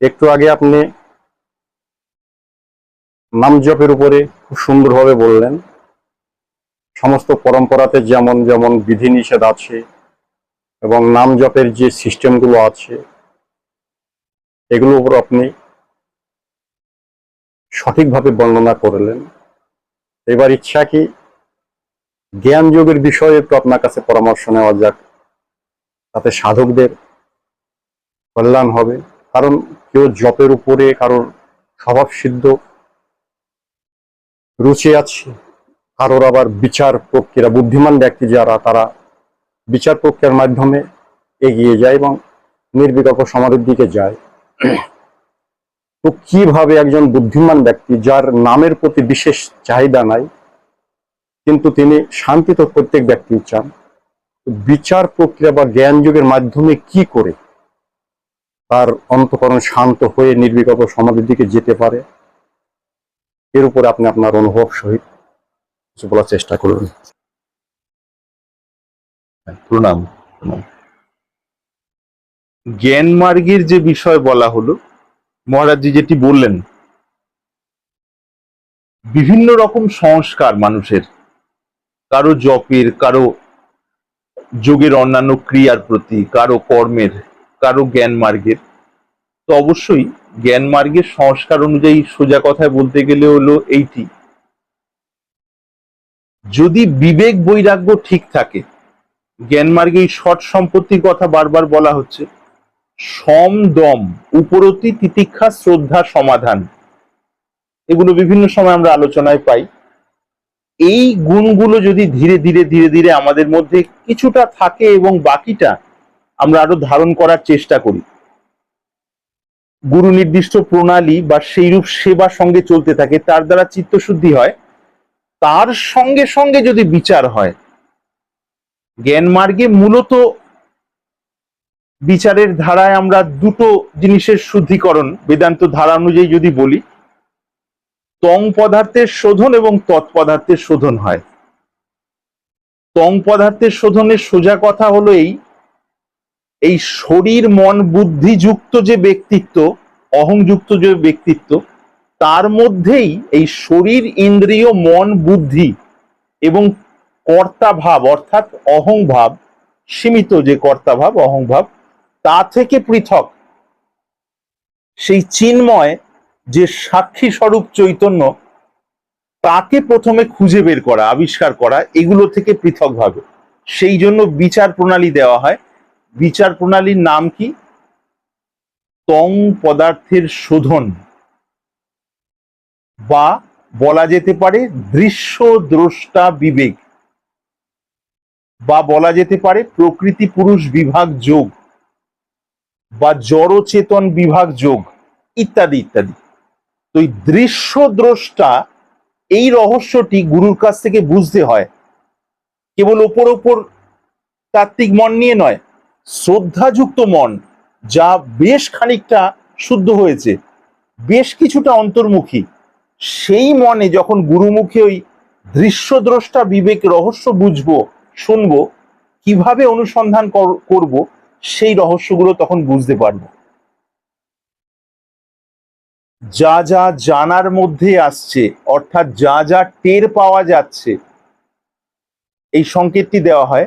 একটু আগে আপনি নাম জপের উপরে খুব সুন্দরভাবে বললেন, সমস্ত পরম্পরাতে যেমন যেমন বিধিনিষেধ আছে এবং নাম জপের যে সিস্টেমগুলো আছে, এগুলোর উপর আপনি সঠিকভাবে বর্ণনা করলেন। এবার ইচ্ছা কি জ্ঞান যোগের বিষয়ে একটু আপনার কাছে পরামর্শ নেওয়া যাক, তাতে সাধকদের কল্যাণ হবে। কারণ কেউ জপের উপরে কারোর স্বভাব সিদ্ধ রুচি আছে, কারোর আবার বিচার প্রক্রিয়া, বুদ্ধিমান ব্যক্তি যারা, তারা বিচার প্রক্রিয়ার মাধ্যমে এগিয়ে যায় এবং নির্বিকল্প সমাধির দিকে যায়। তো কীভাবে একজন বুদ্ধিমান ব্যক্তি, যার নামের প্রতি বিশেষ চাহিদা নাই, কিন্তু তিনি শান্তি তো প্রত্যেক ব্যক্তি চান, বিচার প্রক্রিয়া বা জ্ঞান যুগের মাধ্যমে কি করে তার অন্তকরণ শান্ত হয়ে নির্বিকল্প সমাধির দিকে যেতে পারে। এর উপরে আপনি আপনার অনুভব সহিত কিছু বলার চেষ্টা করুন। প্রণাম প্রণাম। জ্ঞান মার্গের যে বিষয় বলা হলো, মহারাজজি যেটি বললেন, বিভিন্ন রকম সংস্কার মানুষের, কারও জপের, কারও যোগের অন্যান্য ক্রিয়ার প্রতি, কারও কর্মের কারও জ্ঞান মার্গের, তো অবশ্যই জ্ঞান মার্গের সংস্কার অনুযায়ী সোজা কথায় বলতে গেলে হলো এইটি। যদি বিবেক বৈরাগ্য ঠিক থাকে, জ্ঞান মার্গে এই সৎ সম্পত্তির কথা বারবার বলা হচ্ছে, সম দম, উপরতি তিতিক্ষা শ্রদ্ধা সমাধান, এগুলো বিভিন্ন সময় আমরা আলোচনায় পাই। এই গুণগুলো যদি ধীরে ধীরে ধীরে ধীরে আমাদের মধ্যে কিছুটা থাকে এবং বাকিটা আমরা আরও ধারণ করার চেষ্টা করি। গুরু নির্দিষ্ট প্রণালী বা সেইরূপ সেবা সঙ্গে চলতে থাকে, তার দ্বারা চিত্তশুদ্ধি হয়। তার সঙ্গে সঙ্গে যদি বিচার হয়, জ্ঞান মার্গে মূলত বিচারের ধারায় আমরা দুটো জিনিসের শুদ্ধিকরণ, বেদান্ত ধারা অনুযায়ী যদি বলি, তং পদার্থের শোধন এবং তৎপদার্থের শোধন হয়। তং পদার্থের শোধনের সোজা কথা হলো এই এই শরীর, মন বুদ্ধিযুক্ত যে ব্যক্তিত্ব অহংযুক্ত যে ব্যক্তিত্ব, তার মধ্যেই এই শরীর, ইন্দ্রিয়, মন, বুদ্ধি এবং কর্তা ভাব অর্থাৎ অহং ভাব সীমিত যে কর্তা ভাব অহং ভাব তা থেকে পৃথক। সেই চিন্ময় যে সাক্ষী স্বরূপ চৈতন্য, তাকে প্রথমে খুঁজে বের করা, আবিষ্কার করা, এগুলো থেকে পৃথক ভাবে সেই জন্য বিচার প্রণালী দেওয়া হয়। বিচার প্রণালীর নাম কি? তং পদার্থের শোধন। বা বলা যেতে পারে দৃশ্য দ্রষ্টা বিবেক। বা বলা যেতে পারে প্রকৃতি পুরুষ বিভাগ যোগ। বা জড় চেতন বিভাগ যোগ। ইত্যাদি ইত্যাদি। তো এই দৃশ্য দ্রষ্টা, এই রহস্যটি গুরুর কাছ থেকে বুঝতে হয়। কেবল ওপর ওপর তাত্ত্বিক মন নিয়ে নয়। শ্রদ্ধাযুক্ত মন, যা বেশ খানিকটা শুদ্ধ হয়েছে, বেশ কিছুটা অন্তর্মুখী। সেই মনে যখন গুরুমুখে ওই দৃশ্যদ্রষ্টা বিবেক রহস্য বুঝব, শুনব, কীভাবে অনুসন্ধান কর- করব, সেই রহস্যগুলো তখন বুঝতে পারব। যা যা জানার মধ্যে আসছে, অর্থাৎ যা যা টের পাওয়া যাচ্ছে, এই সংকেতটি দেওয়া হয়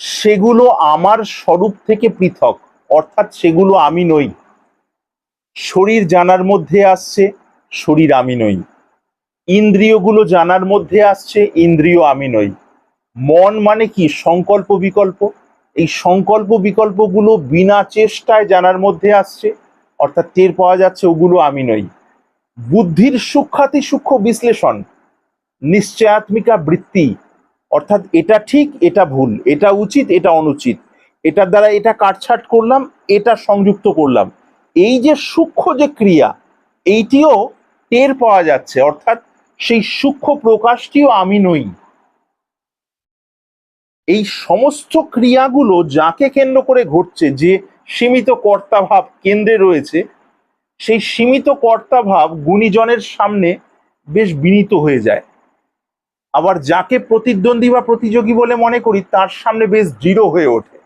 সেগুলো আমার স্বরূপ থেকে পৃথক, অর্থাৎ সেগুলো আমি নই। শরীর জানার মধ্যে আসছে, শরীর আমি নই। ইন্দ্রিয়গুলো জানার মধ্যে আসছে, ইন্দ্রিয় আমি নই। মন মানে কি? সংকল্প বিকল্প। এই সংকল্প বিকল্পগুলো বিনা চেষ্টায় জানার মধ্যে আসছে, অর্থাৎ টের পাওয়া যাচ্ছে, ওগুলো আমি নই। বুদ্ধির সূক্ষাতি সূক্ষ্ম বিশ্লেষণ, নিশ্চয়াত্মিকা বৃত্তি অর্থাৎ এটা ঠিক, এটা ভুল, এটা উচিত, এটা অনুচিত। এটার দ্বারা এটা কাটছাট করলাম, এটা সংযুক্ত করলাম। এই যে সূক্ষ্ম যে ক্রিয়া, এইটিও টের পাওয়া যাচ্ছে, অর্থাৎ সেই সূক্ষ্ম প্রকাশটিও আমি নই। এই সমস্ত ক্রিয়াগুলো যাকে কেন্দ্র করে ঘটছে, যে সীমিত কর্তাভাব কেন্দ্রে রয়েছে, সেই সীমিত কর্তাভাব গুণীজনের সামনে বেশ বিনীত হয়ে যায়। আবার যাকে প্রতিদ্বন্দ্বী বা প্রতিযোগী বলে মনে করি তার সামনে বেশ দৃঢ় হয়ে ওঠে।